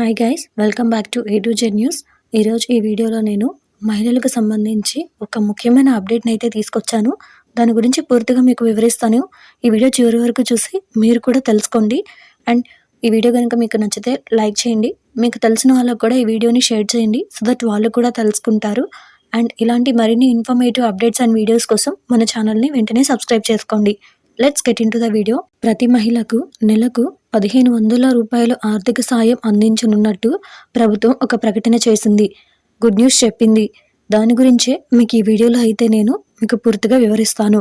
Hi guys welcome back to A to Z news ఈరోజు ఈ వీడియోలో నేను మహిళలకు సంబంధించి ఒక ముఖ్యమైన అప్డేట్ని అయితే తీసుకొచ్చాను. దాని గురించి పూర్తిగా మీకు వివరిస్తాను. ఈ వీడియో చివరి వరకు చూసి మీరు కూడా తెలుసుకోండి. అండ్ ఈ వీడియో కనుక మీకు నచ్చితే లైక్ చేయండి. మీకు తెలిసిన వాళ్ళకు కూడా ఈ వీడియోని షేర్ చేయండి. సో దట్ వాళ్ళు కూడా తెలుసుకుంటారు. అండ్ ఇలాంటి మరిన్ని ఇన్ఫర్మేటివ్ అప్డేట్స్ అండ్ వీడియోస్ కోసం మన ఛానల్ని వెంటనే సబ్స్క్రైబ్ చేసుకోండి. Let's get into the video ప్రతి మహిళకు నెలకు పదిహేను వందల రూపాయలు ఆర్థిక సాయం అందించనున్నట్టు ప్రభుత్వం ఒక ప్రకటన చేసింది. గుడ్ న్యూస్ చెప్పింది. దాని గురించే మీకు ఈ వీడియోలో అయితే నేను మీకు పూర్తిగా వివరిస్తాను.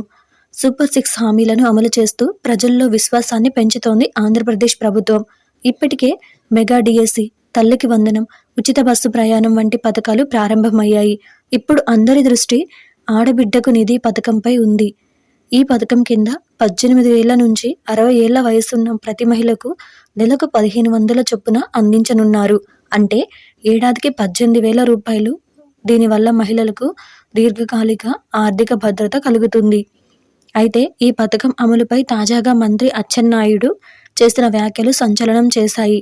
సూపర్ సిక్స్ హామీలను అమలు చేస్తూ ప్రజల్లో విశ్వాసాన్ని పెంచుతోంది ఆంధ్రప్రదేశ్ ప్రభుత్వం. ఇప్పటికే మెగా డిఎస్సి తల్లికి వందనం ఉచిత బస్సు ప్రయాణం వంటి పథకాలు ప్రారంభమయ్యాయి. ఇప్పుడు అందరి దృష్టి ఆడబిడ్డకు నిధి పథకంపై ఉంది. ఈ పథకం కింద పద్దెనిమిది ఏళ్ళ నుంచి అరవై ఏళ్ళ వయసున్న ప్రతి మహిళకు నెలకు పదిహేను వందల చొప్పున అందించనున్నారు. అంటే ఏడాదికి పద్దెనిమిది వేల రూపాయలు. దీనివల్ల మహిళలకు దీర్ఘకాలిక ఆర్థిక భద్రత కలుగుతుంది. అయితే ఈ పథకం అమలుపై తాజాగా మంత్రి అచ్చెన్నాయుడు చేసిన వ్యాఖ్యలు సంచలనం చేశాయి.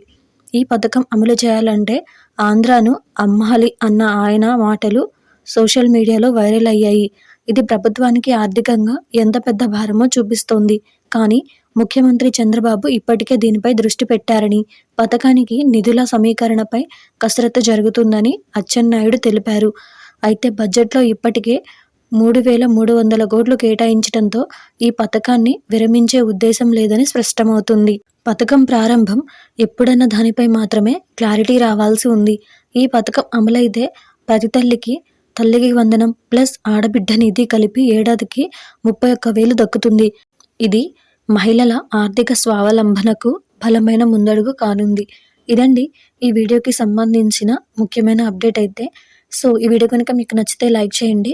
ఈ పథకం అమలు చేయాలంటే ఆంధ్రాను అమ్మాలి అన్న ఆయన మాటలు సోషల్ మీడియాలో వైరల్ అయ్యాయి. ఇది ప్రభుత్వానికి ఆర్థికంగా ఎంత పెద్ద భారమో చూపిస్తోంది. కానీ ముఖ్యమంత్రి చంద్రబాబు ఇప్పటికే దీనిపై దృష్టి పెట్టారని పథకానికి నిధుల సమీకరణపై కసరత్తు జరుగుతుందని అచ్చెన్నాయుడు తెలిపారు. అయితే బడ్జెట్లో ఇప్పటికే మూడు వేల మూడు వందల కోట్లు కేటాయించడంతో ఈ పథకాన్ని విరమించే ఉద్దేశం లేదని స్పష్టమవుతుంది. పథకం ప్రారంభం ఎప్పుడన్న దానిపై మాత్రమే క్లారిటీ రావాల్సి ఉంది. ఈ పథకం అమలైతే ప్రతి తల్లికి తల్లికి వందనం ప్లస్ ఆడబిడ్డ నిధి కలిపి ఏడాదికి ముప్పై ఒక్క వేలు దక్కుతుంది. ఇది మహిళల ఆర్థిక స్వావలంబనకు బలమైన ముందడుగు కానుంది. ఇదండి ఈ వీడియోకి సంబంధించిన ముఖ్యమైన అప్డేట్ అయితే. సో ఈ వీడియో కనుక మీకు నచ్చితే లైక్ చేయండి.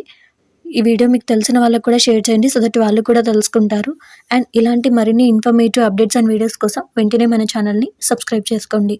ఈ వీడియో మీకు తెలిసిన వాళ్ళకు కూడా షేర్ చేయండి. సో దట్ వాళ్ళు కూడా తెలుసుకుంటారు. అండ్ ఇలాంటి మరిన్ని ఇన్ఫర్మేటివ్ అప్డేట్స్ అండ్ వీడియోస్ కోసం వెంటనే మన ఛానల్ని సబ్స్క్రైబ్ చేసుకోండి.